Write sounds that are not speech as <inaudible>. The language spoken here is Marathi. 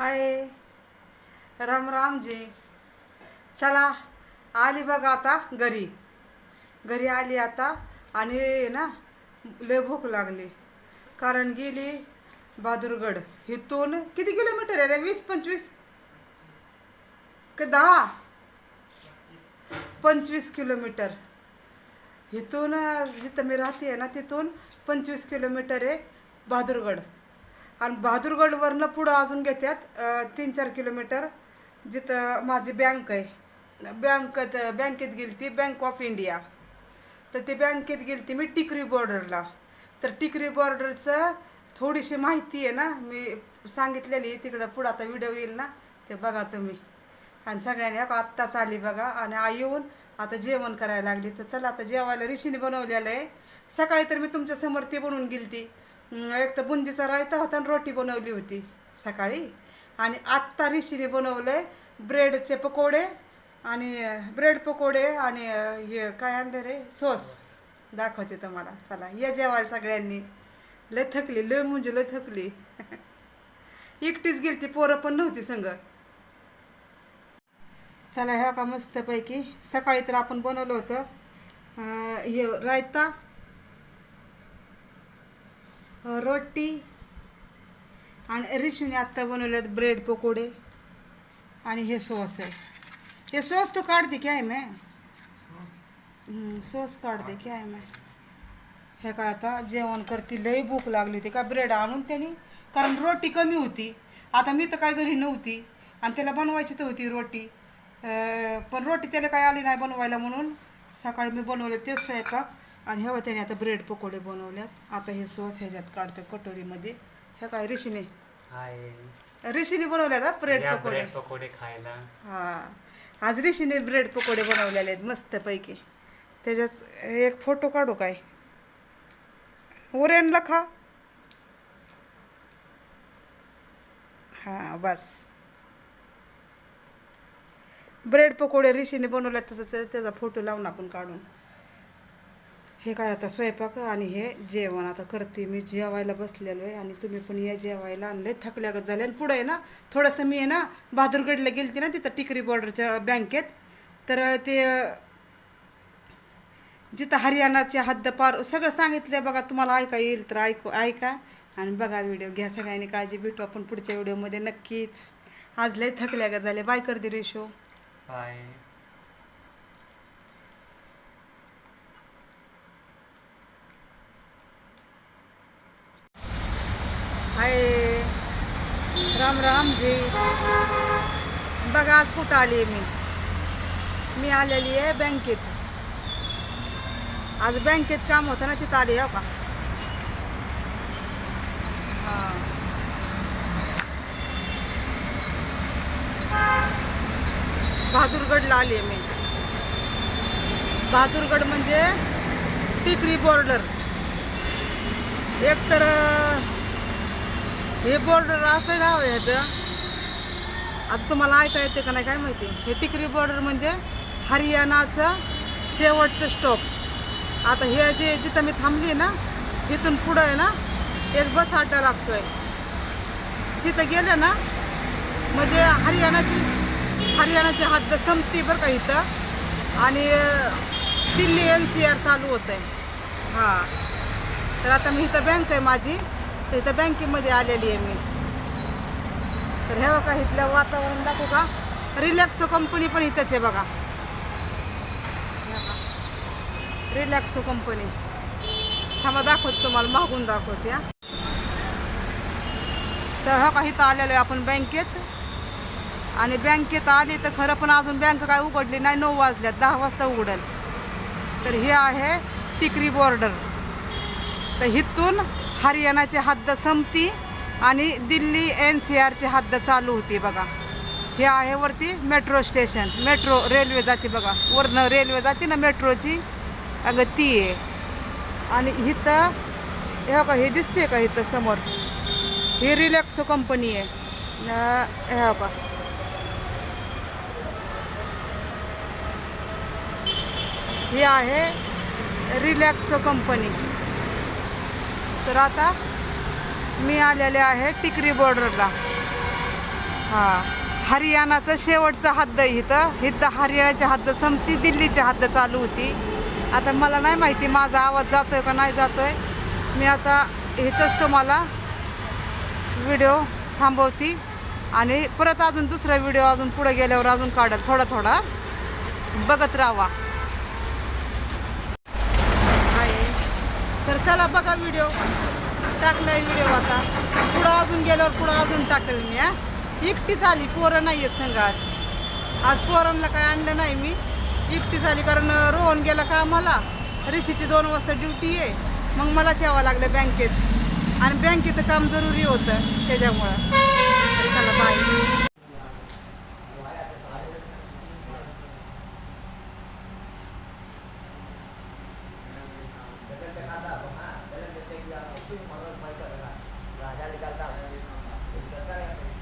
हाय. राम रामजी चला आली बघा आता घरी. घरी आली आता आणि ना लय भूक लागली. कारण गेली बहादूरगड इथून किती किलोमीटर आहे रे? वीस पंचवीस? का दहा? पंचवीस किलोमीटर. इथून जिथं मी राहते ना तिथून पंचवीस किलोमीटर आहे बहादूरगड आणि बहादूरगडवरनं पुढं अजून घेतात तीन चार किलोमीटर. जिथं माझी बँक आहे. बँकेत बँकेत गेली ती बँक ऑफ इंडिया तर ती बँकेत गेली ती मी टिकरी बॉर्डरला तर टिकरी बॉर्डरचं थोडीशी माहिती आहे ना मी सांगितलेली तिकडं पुढं आता व्हिडिओ येईल ना ते बघा तुम्ही. आणि सगळ्यांनी अगं आत्ताच आली बघा आणि आई येऊन आता जेवण करायला लागली. तर चला आता जेवायला ऋषीने बनवलेलं आहे. सकाळी तर मी तुमच्या ते बनवून गेली ती एक तर बुंदीचा रायता होता आणि रोटी बनवली होती सकाळी. आणि आत्ता रिशीने बनवले ब्रेडचे पकोडे आणि ब्रेड पकोडे आणि हे काय आणलं रे? सॉस. दाखवते तुम्हाला. चला या जेवायला सगळ्यांनी. लय थकली लय म्हणजे लय थकली. <laughs> एकटीच गेली ती पोरं पण नव्हती संग. चला ह्या का मस्तपैकी. सकाळी तर आपण बनवलं होतं हे रायता रोटी आणि ऋषीने आत्ता बनवल्यात ब्रेड पकोडे आणि हे सॉस आहे. हे सॉस तो काढते की आहे मॅ सॉस काढते की आहे है हे काय आता जेवण करते लई भूक लागली होती का ब्रेड आणून त्यांनी कारण रोटी कमी होती. आता मी तर काय घरी नव्हती आणि त्याला बनवायची तर होती रोटी. पण रोटी त्याला काय आली नाही बनवायला म्हणून सकाळी मी बनवले तेच स्वयंपाक. आणि ह्यावर त्याने आता ब्रेड पकोडे बनवल्यात. आता हे सॉस ह्याच्यात काढतो कटोरीमध्ये. हे काय ऋषीने? हाय. ऋषीने बनवल्यात हा ब्रेड या पकोडे. ब्रेड पकोडे खायला. हा. आज ऋषीने ब्रेड पकोडे बनवलेले आहेत मस्तपैकी. त्याच्यात एक फोटो काढू काय? उरेनला खा. हा बस. ब्रेड पकोडे ऋषीने बनवल्यात तसं त्याचा फोटो लावून आपण काढून. हे काय आता स्वयंपाक आणि हे जेवण आता करते मी. जेवायला बसलेलो आहे आणि तुम्ही पण या जेवायला आणले थकल्यागत झाले आणि पुढे आहे ना थोडंसं मी आहे ना बहादूरगडला गेलते ना तिथं टिकरी बॉर्डरच्या बँकेत. तर ते जिथं हरियाणाचे हद्द पार सगळं सांगितलं बघा तुम्हाला ऐका येईल तर ऐकू ऐका. आणि बघा व्हिडिओ घ्या सगळ्यांनी काळजी भेटू. आपण पुढच्या व्हिडिओमध्ये नक्कीच. आज लय थकल्या का झाले. बाय कर दे ratio. Bye hi Ram Ram ji. बघा आज कुठं आली आहे मी. मी आलेली आहे बँकेत. आज बँकेत काम होतं ना तिथं आली हो का? हां. बहादूरगडला आली आहे मी. बहादूरगड म्हणजे टिकरी बॉर्डर. एक तर हे बॉर्डर असं नाव आहे ह्याचं आता तुम्हाला ऐका येते का नाही काय माहिती? हे टिकरी बॉर्डर म्हणजे हरियाणाचं शेवटचं स्टॉप आता हे जे जिथं मी थांबली ना तिथून पुढं आहे ना एक बस अड्डा लागतोय. तिथं गेलं ना म्हणजे हरियाणाची हरियाणाची हद्द संपती बरं का इथं. आणि दिल्ली एन सी आर चालू होत आहे हां. तर आता मी इथं बँक आहे माझी. तर इथं बँकेमध्ये आलेली आहे मी. तर हे बघा इथलं वातावरण दाखवू का? रिलॅक्सो कंपनी पण इथंच आहे बघा. रिलॅक्सो कंपनी थांबा दाखवत तुम्हाला मागून दाखवते हा. तर हो का इथं आलेलो आहे आपण बँकेत. आणि बँकेत आली तर खरं पण अजून बँक काय उघडली नाही नऊ वाजल्यात दहा वाजता उघडेल. तर हे आहे टिकरी बॉर्डर तर इथून हरियाणाची हद्द संपती आणि दिल्ली एन सी आरची हद्द चालू होती बघा. हे आहे वरती मेट्रो स्टेशन मेट्रो रेल्वे जाते बघा. वरनं रेल्वे जाते ना मेट्रोची अगं ती आहे. आणि इथं हे का हे दिसते का इथं समोर? ही रिलॅक्सो कंपनी आहे. हे का ही आहे रिलॅक्सो कंपनी तर आता मी आलेले आहे टिकरी बॉर्डरला हा हरियाणाचं शेवटचं हद्द आहे इथं. इथं हरियाणाची हद्द संपती दिल्लीची हद्द चालू होती. आता मला नाही माहिती माझा आवाज जातोय का नाही जातोय. मी आता इथंच तुम्हाला व्हिडिओ थांबवती आणि परत अजून दुसरा व्हिडिओ अजून पुढे गेल्यावर अजून काढत थोडा थोडा बघत राहा आहे तर चला बघा व्हिडिओ टाकलाय व्हिडिओ आता. पुढं अजून गेल्यावर पुढं अजून टाकेल मी हा. एकटीच आली पोरं नाही आहेत संघ आज आज पोरांना काय आणलं नाही मी. एकटीच आली कारण रोहन गेला का मला ऋषीची दोन वाजता ड्युटी आहे. मग मलाच यावं लागलं बँकेत. आणि बँकेचं काम जरुरी होतं त्याच्यामुळं. चला bye kereta kadar pun ha? Dalam kereta kira Mereka baik-baik Dah jalan kadar Kereta